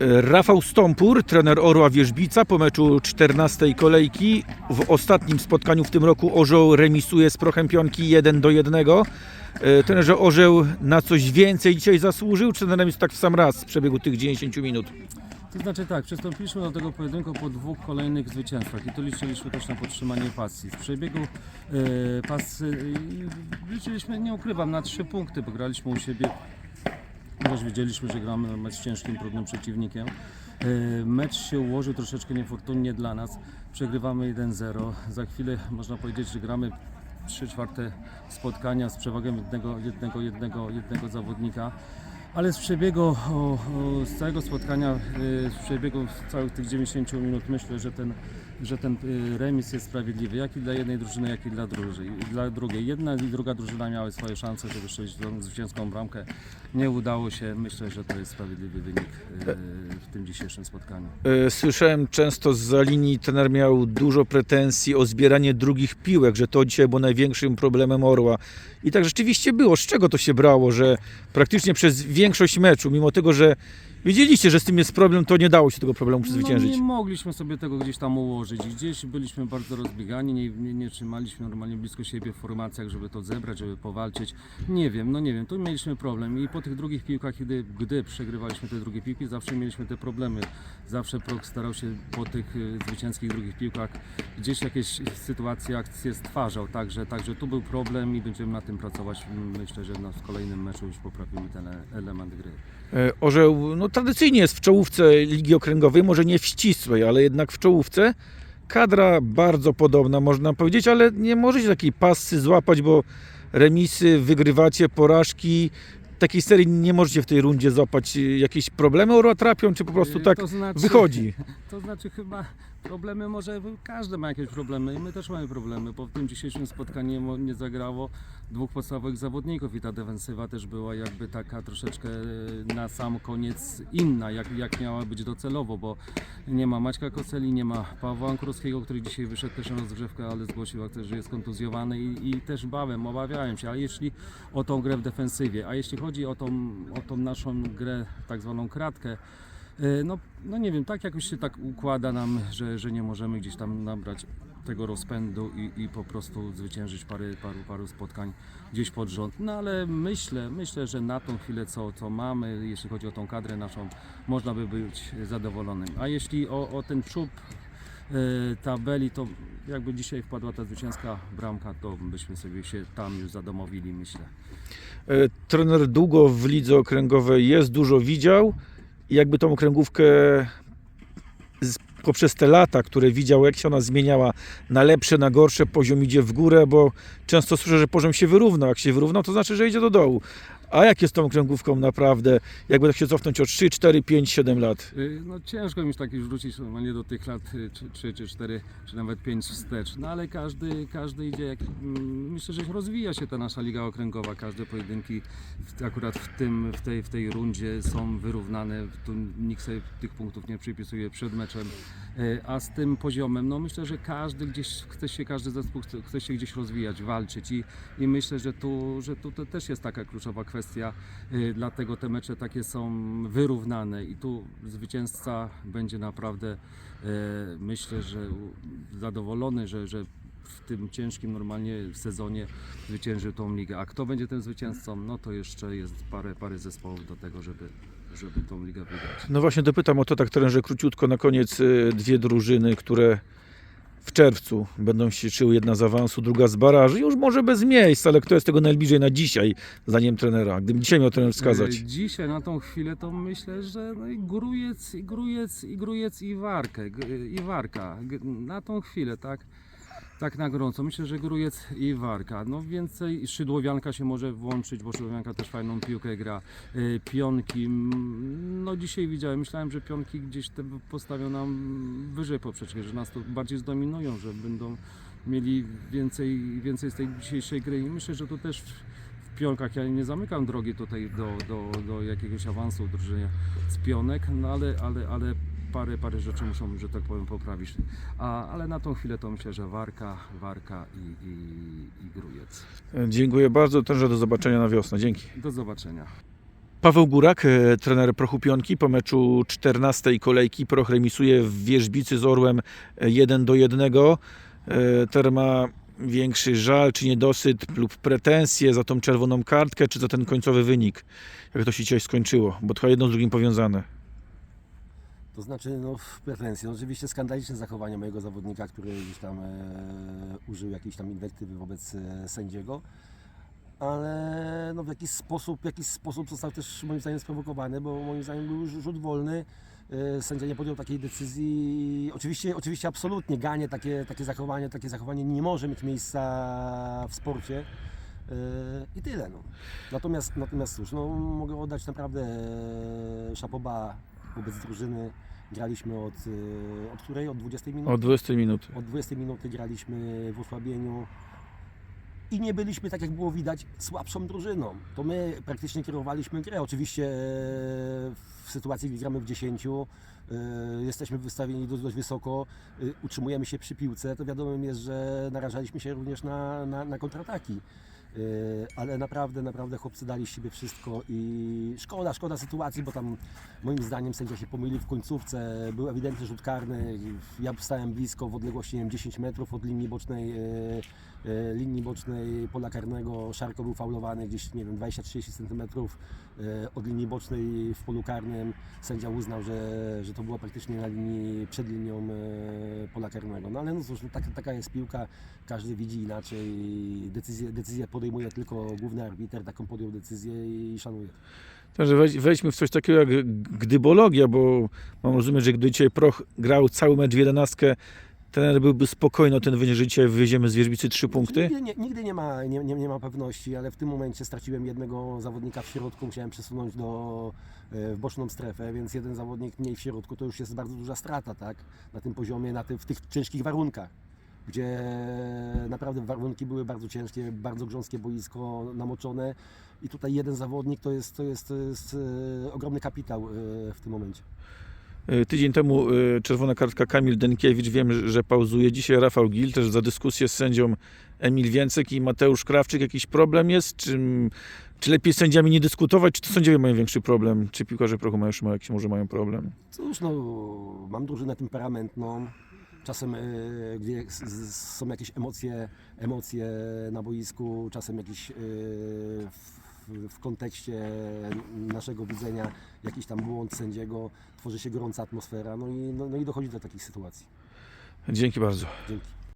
Rafał Stąpur, trener Orła Wierzbica po meczu 14 kolejki. W ostatnim spotkaniu w tym roku Orzeł remisuje z Prochem Pionki 1 do 1. E, Trenerze Orzeł na coś więcej dzisiaj zasłużył, czy ten remis tak w sam raz w przebiegu tych 90 minut? To znaczy tak, przystąpiliśmy do tego pojedynku po dwóch kolejnych zwycięstwach i tu liczyliśmy też na podtrzymanie pasji. W przebiegu e, pasy liczyliśmy, nie ukrywam, na trzy punkty, bo graliśmy u siebie. Też wiedzieliśmy, że gramy mecz z ciężkim, trudnym przeciwnikiem. E, Mecz się ułożył troszeczkę niefortunnie dla nas. Przegrywamy 1-0. Za chwilę można powiedzieć, że gramy 3 czwarte spotkania z przewagą jednego, jednego, jednego, jednego zawodnika. Ale z przebiegu z całego spotkania, y, z przebiegu całych tych 90 minut myślę, że ten, że ten y, remis jest sprawiedliwy, jak i dla jednej drużyny, jak i dla, drugiej, dla drugiej. Jedna i druga drużyna miały swoje szanse, żeby strzelić tą zwycięską bramkę. Nie udało się. Myślę, że to jest sprawiedliwy wynik y, w tym dzisiejszym spotkaniu. E, Słyszałem często za linii, trener miał dużo pretensji o zbieranie drugich piłek, że to dzisiaj było największym problemem Orła. I tak rzeczywiście było. Z czego to się brało, że praktycznie przez większość meczu, mimo tego, że wiedzieliście, że z tym jest problem, to nie dało się tego problemu przezwyciężyć? No, nie mogliśmy sobie tego gdzieś tam ułożyć. Gdzieś byliśmy bardzo rozbiegani, nie, nie, nie trzymaliśmy normalnie blisko siebie w formacjach, żeby to zebrać, żeby powalczyć. Nie wiem, no nie wiem, tu mieliśmy problem i po tych drugich piłkach, gdy, gdy przegrywaliśmy te drugie piłki, zawsze mieliśmy te problemy. Zawsze Prok starał się po tych y, zwycięskich drugich piłkach gdzieś jakieś sytuacje, akcje stwarzał, także, także tu był problem i będziemy na tym pracować. Myślę, że no, w kolejnym meczu już poprawimy ten element gry. E, Orzeł no, tradycyjnie jest w czołówce Ligi Okręgowej, może nie w ścisłej, ale jednak w czołówce. Kadra bardzo podobna, można powiedzieć, ale nie możecie takiej pasy złapać, bo remisy, wygrywacie, porażki. Takiej serii nie możecie w tej rundzie złapać. Jakieś problemy Orła trapią, czy po prostu Y, tak to znaczy- wychodzi? To znaczy chyba problemy może każdy ma jakieś problemy i my też mamy problemy, bo w tym dzisiejszym spotkaniu nie zagrało dwóch podstawowych zawodników i ta defensywa też była jakby taka troszeczkę e, na sam koniec inna, jak, jak miała być docelowo, bo nie ma Maćka Koseli, nie ma Pawła Ankrowskiego, który dzisiaj wyszedł też na rozgrzewkę, ale zgłosił że jest kontuzjowany i, i też bałem, obawiałem się, ale jeśli o tą grę w defensywie, a jeśli chodzi o tą, o tą naszą grę, tak zwaną kratkę, No, no nie wiem, tak jakoś się tak układa nam, że, że nie możemy gdzieś tam nabrać tego rozpędu i, i po prostu zwyciężyć parę, paru, paru spotkań gdzieś pod rząd. No ale myślę, myślę, że na tą chwilę, co, co mamy, jeśli chodzi o tą kadrę naszą, można by być zadowolonym. A jeśli o, o ten czub e, tabeli, to jakby dzisiaj wpadła ta zwycięska bramka, to byśmy sobie się tam już zadomowili, myślę. E, Trener długo w lidze okręgowej jest, dużo widział. Jakby tą okręgówkę poprzez te lata, które widział, jak się ona zmieniała na lepsze, na gorsze, poziom idzie w górę, bo często słyszę, że poziom się wyrówna. Jak się wyrównał, to znaczy, że idzie do dołu. A jak jest tą okręgówką naprawdę, jakby tak się cofnąć o 3, 4, 5, 7 lat? Y, No ciężko mi tak już wrócić normalnie do tych lat 3 czy 4, czy nawet 5 wstecz, no ale każdy, każdy idzie, jak, mm, myślę, że rozwija się ta nasza liga okręgowa, każde pojedynki w, akurat w, tym, w, tej, w tej rundzie są wyrównane, tu nikt sobie tych punktów nie przypisuje przed meczem, Y, a z tym poziomem, no myślę, że każdy gdzieś chce się, każdy zespół chce, chce się gdzieś rozwijać, walczyć. I, i myślę, że tu, że tu też jest taka kluczowa kwestia, y, dlatego te mecze takie są wyrównane i tu zwycięzca będzie naprawdę, e, myślę, że zadowolony, że, że w tym ciężkim normalnie sezonie zwycięży tą ligę. A kto będzie tym zwycięzcą, no to jeszcze jest parę, parę zespołów do tego, żeby, żeby tą ligę wygrać. No właśnie dopytam o to tak trenerze króciutko na koniec y, dwie drużyny, które w czerwcu będą się liczyły, jedna z awansu, druga z baraży, już może bez miejsc, ale kto jest tego najbliżej na dzisiaj, zdaniem trenera? Gdybym dzisiaj miał trener wskazać. E, Dzisiaj na tą chwilę to myślę, że no i Grujec, i Grujec, i Grujec, i Warkę, i Warka. Na tą chwilę, tak? Tak na gorąco. Myślę, że Grujec i Warka. No więcej Szydłowianka się może włączyć, bo Szydłowianka też fajną piłkę gra. E, Pionki. No dzisiaj widziałem, myślałem, że pionki gdzieś te postawią nam wyżej poprzeczkę, że nas to bardziej zdominują, że będą mieli więcej, więcej z tej dzisiejszej gry. I myślę, że to też w pionkach ja nie zamykam drogi tutaj do, do, do jakiegoś awansu drużynie z pionek, no ale, ale, ale parę, parę rzeczy muszą, że tak powiem, poprawić. A, ale na tą chwilę to myślę, że Warka, Warka i, i, i Grujec. Dziękuję bardzo, trenerze, do zobaczenia na wiosnę. Dzięki. Do zobaczenia. Paweł Górak, e, trener Prochupionki po meczu 14 kolejki. Proch remisuje w Wierzbicy z Orłem e, 1 do 1. E, Ter ma większy żal czy niedosyt lub pretensje za tą czerwoną kartkę, czy za ten końcowy wynik? Jak to się dzisiaj skończyło? Bo to jedno z drugim powiązane. To znaczy, no, pretensje. Oczywiście skandaliczne zachowanie mojego zawodnika, który gdzieś tam e, użył jakiejś tam inwektywy wobec e, sędziego. Ale no, w jakiś sposób, w jakiś sposób został też moim zdaniem sprowokowany, bo moim zdaniem był rzut wolny. E, Sędzia nie podjął takiej decyzji. Oczywiście, oczywiście absolutnie ganie takie, takie zachowanie, takie zachowanie nie może mieć miejsca w sporcie. E, I tyle. No. Natomiast, natomiast cóż, no, mogę oddać naprawdę e, szapoba wobec drużyny. Graliśmy od, e, od której? Od 20 minut? Od 20 minut. Od 20 minuty graliśmy w osłabieniu i nie byliśmy, tak jak było widać, słabszą drużyną. To my praktycznie kierowaliśmy grę. Oczywiście e, w sytuacji, gdy gramy w 10, e, jesteśmy wystawieni dość, dość wysoko, e, utrzymujemy się przy piłce, to wiadomym jest, że narażaliśmy się również na, na, na kontrataki. E, Ale naprawdę, naprawdę chłopcy dali z siebie wszystko i szkoda, szkoda sytuacji, bo tam moim zdaniem sędzia się pomylił w końcówce, był ewidentny rzut karny, ja stałem blisko w odległości nie wiem, 10 metrów od linii bocznej, e, e, linii bocznej pola karnego, Szarko był faulowany gdzieś, nie wiem, 20-30 cm od linii bocznej w polu karnym, sędzia uznał, że, że to było praktycznie na linii, przed linią pola karnego, no ale no cóż, no, tak, taka jest piłka, każdy widzi inaczej, decyzję, decyzję podejmuje tylko główny arbiter, taką podjął decyzję i szanuje. Także wejdźmy w coś takiego jak gdybologia, bo mam rozumieć, że gdy dzisiaj Proch grał cały mecz w 11, trener byłby spokojny ten wynik, że dzisiaj wywieziemy z Wierzbicy 3 punkty. Nigdy nie, nigdy nie, ma, nie, nie, nie ma pewności, ale w tym momencie straciłem jednego zawodnika w środku, musiałem przesunąć do, e, w boczną strefę, więc jeden zawodnik mniej w środku to już jest bardzo duża strata, tak? Na tym poziomie, na tym, w tych ciężkich warunkach, gdzie naprawdę warunki były bardzo ciężkie, bardzo grząskie boisko, namoczone i tutaj jeden zawodnik to jest, to jest, to jest e, ogromny kapitał e, w tym momencie. Y, Tydzień temu czerwona kartka Kamil Denkiewicz, wiem, że- pauzuje. Dzisiaj Rafał Gil też za dyskusję z sędzią Emil Więcek i Mateusz Krawczyk. Jakiś problem jest? Czy, czy lepiej z sędziami nie dyskutować? Czy to sędziowie mają większy problem? Czy piłkarze prochu mają, już może mają problem? Cóż, no, mam drużynę temperamentną. Czasem, e, są jakieś emocje, emocje na boisku, czasem jakieś e, w, w kontekście naszego widzenia jakiś tam błąd sędziego, tworzy się gorąca atmosfera, no i, no, no i dochodzi do takich sytuacji. Dzięki bardzo. Dzięki.